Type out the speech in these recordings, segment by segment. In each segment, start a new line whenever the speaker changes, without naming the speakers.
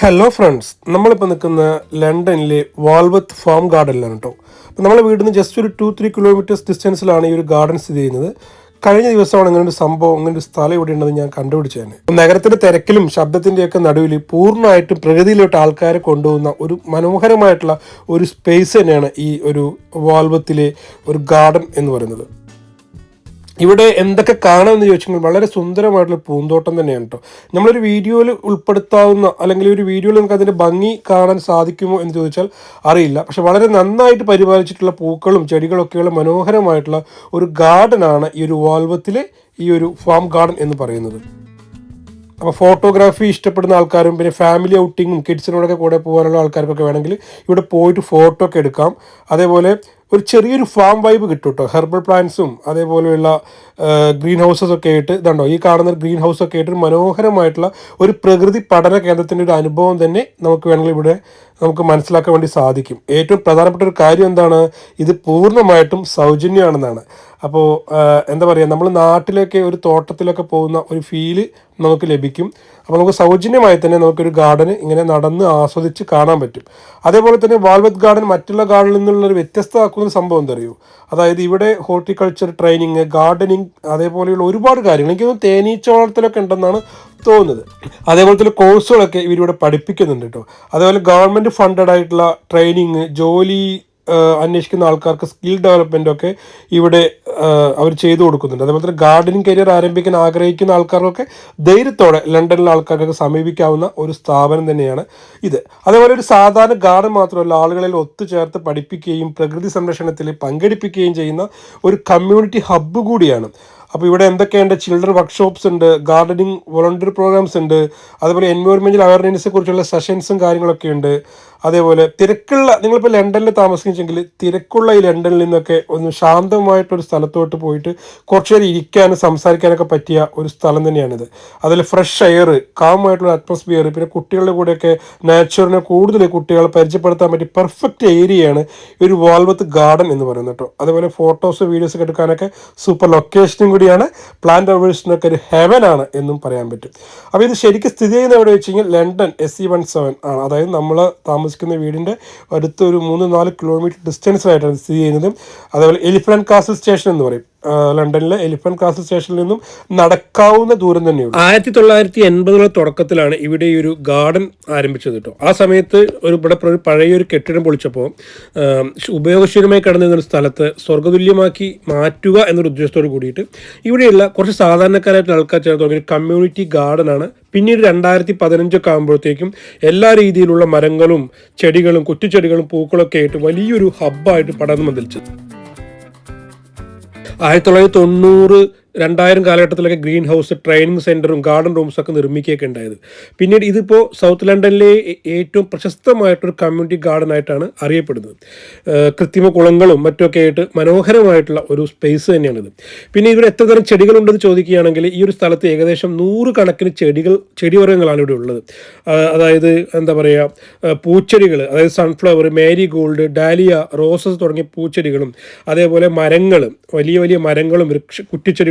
Hello friends നമ്മളിപ്പോൾ നിൽക്കുന്ന ലണ്ടനിലെ വാൾവത്ത് ഫാം ഗാർഡനിലാണ് കേട്ടോ. അപ്പോൾ നമ്മളെ വീട്ടിൽ നിന്ന് ജസ്റ്റ് ഒരു ടു ത്രീ കിലോമീറ്റേഴ്സ് ഡിസ്റ്റൻസിലാണ് ഈ ഒരു ഗാർഡൻ സ്ഥിതി ചെയ്യുന്നത്. കഴിഞ്ഞ ദിവസമാണ് ഇങ്ങനെ ഒരു സംഭവം ഇങ്ങനെ ഒരു സ്ഥലം ഇവിടെ ഉണ്ടെന്ന് ഞാൻ കണ്ടുപിടിച്ചതാണ് നഗരത്തിന്റെ തിരക്കിലും ശബ്ദത്തിന്റെയൊക്കെ നടുവിൽ പൂർണമായിട്ടും പ്രകൃതിയിലോട്ട് ആൾക്കാരെ കൊണ്ടുപോകുന്ന ഒരു മനോഹരമായിട്ടുള്ള ഒരു സ്പേസ് തന്നെയാണ് ഈ ഒരു വാൾവത്തിലെ ഒരു ഗാർഡൻ എന്ന് പറയുന്നത്. ഇവിടെ എന്തൊക്കെ കാണാമെന്ന് ചോദിച്ചെങ്കിൽ വളരെ സുന്ദരമായിട്ടുള്ള പൂന്തോട്ടം തന്നെയാണ് കേട്ടോ. നമ്മളൊരു വീഡിയോയിൽ ഉൾപ്പെടുത്താവുന്ന അല്ലെങ്കിൽ ഒരു വീഡിയോയിൽ നമുക്ക് അതിന്റെ ഭംഗി കാണാൻ സാധിക്കുമോ എന്ന് ചോദിച്ചാൽ അറിയില്ല. പക്ഷെ വളരെ നന്നായിട്ട് പരിപാലിച്ചിട്ടുള്ള പൂക്കളും ചെടികളൊക്കെയുള്ള മനോഹരമായിട്ടുള്ള ഒരു ഗാർഡനാണ് ഈ ഒരു വാൽവത്തിലെ ഈ ഒരു ഫാം ഗാർഡൻ എന്ന് പറയുന്നത്. അപ്പോൾ ഫോട്ടോഗ്രാഫി ഇഷ്ടപ്പെടുന്ന ആൾക്കാരും പിന്നെ ഫാമിലി ഔട്ടിങ്ങും കിഡ്സിനോടൊക്കെ കൂടെ പോകാനുള്ള ആൾക്കാർക്കൊക്കെ വേണമെങ്കിൽ ഇവിടെ പോയിട്ട് ഫോട്ടോ ഒക്കെ എടുക്കാം. അതേപോലെ ഒരു ചെറിയൊരു ഫാം വൈബ് കിട്ടും കേട്ടോ ഹെർബൽ പ്ലാന്റ്സും അതേപോലെയുള്ള ഗ്രീൻ ഹൗസസ് ഒക്കെ ആയിട്ട് ഇതുണ്ടോ? ഈ കാണുന്ന ഗ്രീൻ ഹൗസ് ഒക്കെ ആയിട്ട് മനോഹരമായിട്ടുള്ള ഒരു പ്രകൃതി പഠന കേന്ദ്രത്തിന്റെ ഒരു അനുഭവം തന്നെ നമുക്ക് വേണമെങ്കിൽ ഇവിടെ നമുക്ക് മനസ്സിലാക്കാൻ വേണ്ടി സാധിക്കും. ഏറ്റവും പ്രധാനപ്പെട്ട ഒരു കാര്യം എന്താണ്? ഇത് പൂർണമായിട്ടും സൗജന്യമാണെന്നാണ്. അപ്പോൾ എന്താ പറയുക നമ്മൾ നാട്ടിലൊക്കെ ഒരു തോട്ടത്തിലൊക്കെ പോകുന്ന ഒരു ഫീൽ നമുക്ക് ലഭിക്കും. അപ്പോൾ നമുക്ക് സൗജന്യമായി തന്നെ നമുക്കൊരു ഗാർഡൻ ഇങ്ങനെ നടന്ന് ആസ്വദിച്ച് കാണാൻ പറ്റും. അതേപോലെ തന്നെ വാൽവത്ത് ഗാർഡൻ മറ്റുള്ള ഗാർഡനിൽ നിന്നുള്ളൊരു വ്യത്യസ്തമാക്കുന്ന സംഭവം എന്തറിയൂ? അതായത് ഇവിടെ ഹോർട്ടിക്കൾച്ചർ ട്രെയിനിങ് ഗാർഡനിങ് അതേപോലെയുള്ള ഒരുപാട് കാര്യങ്ങൾ. എനിക്ക് തേനീച്ച വളർത്തലൊക്കെ ഉണ്ടെന്നാണ് തോന്നുന്നത്. അതേപോലെ തന്നെ കോഴ്സുകളൊക്കെ ഇവരിവിടെ പഠിപ്പിക്കുന്നുണ്ട് കേട്ടോ. അതേപോലെ ഗവൺമെന്റ് ഫണ്ടഡ് ആയിട്ടുള്ള ട്രെയിനിങ് ജോലി അന്വേഷിക്കുന്ന ആൾക്കാർക്ക് സ്കിൽ ഡെവലപ്മെന്റ് ഒക്കെ ഇവിടെ അവർ ചെയ്തു കൊടുക്കുന്നുണ്ട്. അതേപോലെ ഗാർഡനിങ് കരിയർ ആരംഭിക്കാൻ ആഗ്രഹിക്കുന്ന ആൾക്കാർക്കൊക്കെ ധൈര്യത്തോടെ ലണ്ടനിലെ ആൾക്കാർക്കൊക്കെ സമീപിക്കാവുന്ന ഒരു സ്ഥാപനം തന്നെയാണ് ഇത്. അതേപോലെ ഒരു സാധാരണ ഗാർഡൻ മാത്രമല്ല ആളുകളിൽ ഒത്തുചേർത്ത് പഠിപ്പിക്കുകയും പ്രകൃതി സംരക്ഷണത്തിൽ പങ്കെടുപ്പിക്കുകയും ചെയ്യുന്ന ഒരു കമ്മ്യൂണിറ്റി ഹബ്ബ് കൂടിയാണ്. അപ്പോൾ ഇവിടെ എന്തൊക്കെയുണ്ട്? ചിൽഡ്രൻ വർക്ക്ഷോപ്സ് ഉണ്ട് ഗാർഡനിങ് വോളണ്ടിയർ പ്രോഗ്രാംസ് ഉണ്ട് അതേപോലെ എൻവയോൺമെന്റൽ അവയർനെസ്സിനെ കുറിച്ചുള്ള സെഷൻസും കാര്യങ്ങളൊക്കെ ഉണ്ട്. അതേപോലെ തിരക്കുള്ള നിങ്ങളിപ്പോൾ ലണ്ടനിൽ താമസിച്ചെങ്കിൽ തിരക്കുള്ള ഈ ലണ്ടനിൽ നിന്നൊക്കെ ഒന്ന് ശാന്തമായിട്ടൊരു സ്ഥലത്തോട്ട് പോയിട്ട് കുറച്ചു നേരം ഇരിക്കാനും സംസാരിക്കാനൊക്കെ പറ്റിയ ഒരു സ്ഥലം തന്നെയാണിത്. അതിൽ ഫ്രഷ് എയർ കാമായിട്ടുള്ള അറ്റ്മോസ്ഫിയർ പിന്നെ കുട്ടികളുടെ കൂടെയൊക്കെ നാച്ചുറിനെ കൂടുതൽ കുട്ടികളെ പരിചയപ്പെടുത്താൻ പറ്റിയ പെർഫെക്റ്റ് ഏരിയയാണ് ഒരു വാൽവത്ത് ഗാർഡൻ എന്ന് പറയുന്നത് കേട്ടോ. അതേപോലെ ഫോട്ടോസ് വീഡിയോസ് ഒക്കെ എടുക്കാനൊക്കെ സൂപ്പർ ലൊക്കേഷനും കൂടിയാണ്. പ്ലാന്റ് ലവേഴ്സിനൊക്കെ ഒരു ഹെവൻ ആണ് എന്നും പറയാൻ പറ്റും. അപ്പോൾ ഇത് ശരിക്കും സ്ഥിതി ചെയ്യുന്ന എവിടെ വെച്ച് കഴിഞ്ഞാൽ London S C one seven ആണ്. അതായത് നമ്മൾ താമസിക്കുന്ന വീടിന്റെ അടുത്തൊരു മൂന്ന് നാല് കിലോമീറ്റർ ഡിസ്റ്റൻസിലായിട്ടാണ് സ്ഥിതി ചെയ്യുന്നത്. അതേപോലെ എലിഫന്റ് കാസിൽ സ്റ്റേഷൻ എന്ന് പറയും. ലണ്ടനിലെ എലിഫന്റ് കാസിൽ സ്റ്റേഷനിൽ നിന്നും നടക്കാവുന്ന ദൂരം തന്നെയുള്ളൂ. ആയിരത്തി തൊള്ളായിരത്തി എൺപതുകളുടെ തുടക്കത്തിലാണ് ഇവിടെ ഈ ഒരു ഗാർഡൻ ആരംഭിച്ചത് കേട്ടോ. ആ സമയത്ത് ഒരു ഇവിടെ പഴയ ഒരു കെട്ടിടം പൊളിച്ചപ്പോൾ ഉപയോഗശൂന്യമായി കിടന്നിരുന്ന ഒരു സ്ഥലത്ത് സ്വർഗതുല്യമാക്കി മാറ്റുക എന്നൊരു ഉദ്ദേശത്തോട് കൂടിയിട്ട് ഇവിടെയുള്ള കുറച്ച് സാധാരണക്കാരായിട്ടുള്ള ആൾക്കാർ ചേർന്ന് തുടങ്ങിയ കമ്മ്യൂണിറ്റി ഗാർഡനാണ് പിന്നീട് രണ്ടായിരത്തി പതിനഞ്ചൊക്കെ ആകുമ്പോഴത്തേക്കും എല്ലാ രീതിയിലുള്ള മരങ്ങളും ചെടികളും കുറ്റിച്ചെടികളും പൂക്കളൊക്കെ ആയിട്ട് വലിയൊരു ഹബ്ബായിട്ട് പടർന്നു വന്നിച്ചത് ആയിരത്തി തൊള്ളായിരത്തി തൊണ്ണൂറ് രണ്ടായിരം കാലഘട്ടത്തിലൊക്കെ ഗ്രീൻ ഹൗസ് ട്രെയിനിങ് സെന്ററും ഗാർഡൻ റൂംസ് ഒക്കെ നിർമ്മിക്കുകയൊക്കെ ഉണ്ടായത്. പിന്നീട് ഇതിപ്പോൾ സൗത്ത് ലണ്ടനിലെ ഏറ്റവും പ്രശസ്തമായിട്ടൊരു കമ്മ്യൂണിറ്റി ഗാർഡൻ ആയിട്ടാണ് അറിയപ്പെടുന്നത് കൃത്രിമ കുളങ്ങളും മറ്റൊക്കെ ആയിട്ട് മനോഹരമായിട്ടുള്ള ഒരു സ്പേസ് തന്നെയാണിത്. പിന്നെ ഇവിടെ എത്ര തരം ചെടികളുണ്ടെന്ന് ചോദിക്കുകയാണെങ്കിൽ ഈ ഒരു സ്ഥലത്ത് ഏകദേശം നൂറ് കണക്കിന് ചെടികൾ ചെടിവർഗങ്ങളാണ് ഇവിടെ ഉള്ളത്. അതായത് എന്താ പറയുക പൂച്ചെടികൾ അതായത് sunflower marigold dahlia roses തുടങ്ങിയ പൂച്ചെടികളും അതേപോലെ മരങ്ങൾ വലിയ വലിയ മരങ്ങളും വൃക്ഷ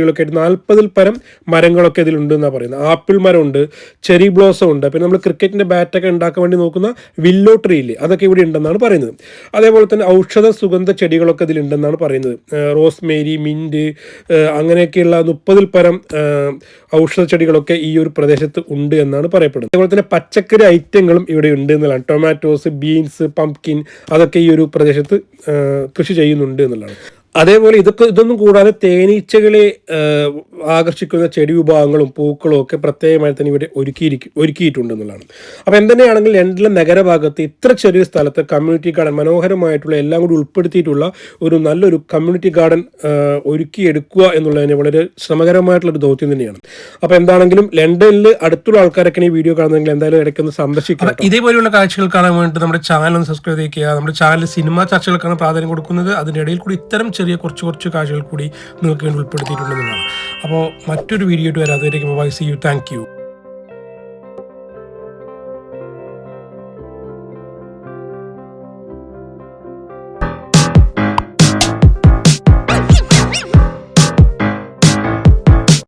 കുറ്റിച്ചെടികളൊക്കെ ആയിട്ട് നാൽപ്പതിൽ പരം മരങ്ങളൊക്കെ ഇതിലുണ്ട് എന്നാണ് പറയുന്നത്. ആപ്പിൾ മരമുണ്ട് ചെറി ബ്ലോസം ഉണ്ട് പിന്നെ നമ്മൾ ക്രിക്കറ്റിന്റെ ബാറ്റൊക്കെ ഉണ്ടാക്കാൻ വേണ്ടി നോക്കുന്ന വില്ലോ ട്രീ ഇല്ലേ? അതൊക്കെ ഇവിടെ ഉണ്ടെന്നാണ് പറയുന്നത്. അതേപോലെ തന്നെ ഔഷധ സുഗന്ധ ചെടികളൊക്കെ ഇതിലുണ്ടെന്നാണ് പറയുന്നത്. റോസ് മേരി മിന്റ് അങ്ങനെയൊക്കെയുള്ള മുപ്പതിൽ പരം ഔഷധ ചെടികളൊക്കെ ഈ ഒരു പ്രദേശത്ത് ഉണ്ട് എന്നാണ് പറയപ്പെടുന്നത്. അതേപോലെ തന്നെ പച്ചക്കറി ഐറ്റങ്ങളും ഇവിടെ ഉണ്ട് എന്നുള്ളതാണ്. ടൊമാറ്റോസ് ബീൻസ് പംകിൻ അതൊക്കെ ഈ ഒരു പ്രദേശത്ത് കൃഷി ചെയ്യുന്നുണ്ട് എന്നുള്ളതാണ്. അതേപോലെ ഇതൊക്കെ ഇതൊന്നും കൂടാതെ തേനീച്ചകളെ ആകർഷിക്കുന്ന ചെടി വിഭാഗങ്ങളും പൂക്കളും ഒക്കെ പ്രത്യേകമായി തന്നെ ഇവിടെ ഒരുക്കിയിരിക്കും ഒരുക്കിയിട്ടുണ്ട് എന്നുള്ളതാണ് അപ്പോൾ എന്തുതന്നെയാണെങ്കിൽ ലണ്ടനിലെ നഗരഭാഗത്ത് ഇത്ര ചെറിയ സ്ഥലത്ത് കമ്മ്യൂണിറ്റി ഗാർഡൻ മനോഹരമായിട്ടുള്ള എല്ലാം കൂടി ഉൾപ്പെടുത്തിയിട്ടുള്ള ഒരു നല്ലൊരു കമ്മ്യൂണിറ്റി ഗാർഡൻ ഒരുക്കിയെടുക്കുക എന്നുള്ളതിന് വളരെ ശ്രമകരമായിട്ടുള്ള ഒരു ദൗത്യം തന്നെയാണ്. അപ്പോൾ എന്താണെങ്കിലും ലണ്ടനിൽ അടുത്തുള്ള ആൾക്കാരൊക്കെ ഈ വീഡിയോ കാണുന്നെങ്കിൽ എന്തായാലും ഇടയ്ക്കൊന്ന് സന്ദർശിക്കണം ഇതേപോലെയുള്ള കാഴ്ചകൾ കാണാൻ വേണ്ടി നമ്മുടെ ചാനൽ ഒന്ന് സബ്സ്ക്രൈബ് ചെയ്യുക നമ്മുടെ ചാനൽ സിനിമാ ചർച്ചകൾക്കാണ് പ്രാധാന്യം കൊടുക്കുന്നത്. അതിനിടയിൽ കൂടി ഇത്തരം ചെറിയ കുറച്ച് കുറച്ച് കാഴ്ചകൾ കൂടി നിങ്ങൾക്ക് വേണ്ടി ഉൾപ്പെടുത്തിയിട്ടുണ്ടെന്നാണ് അപ്പോൾ മറ്റൊരു വീഡിയോ ആയിട്ട് വരാതെ bye see you thank you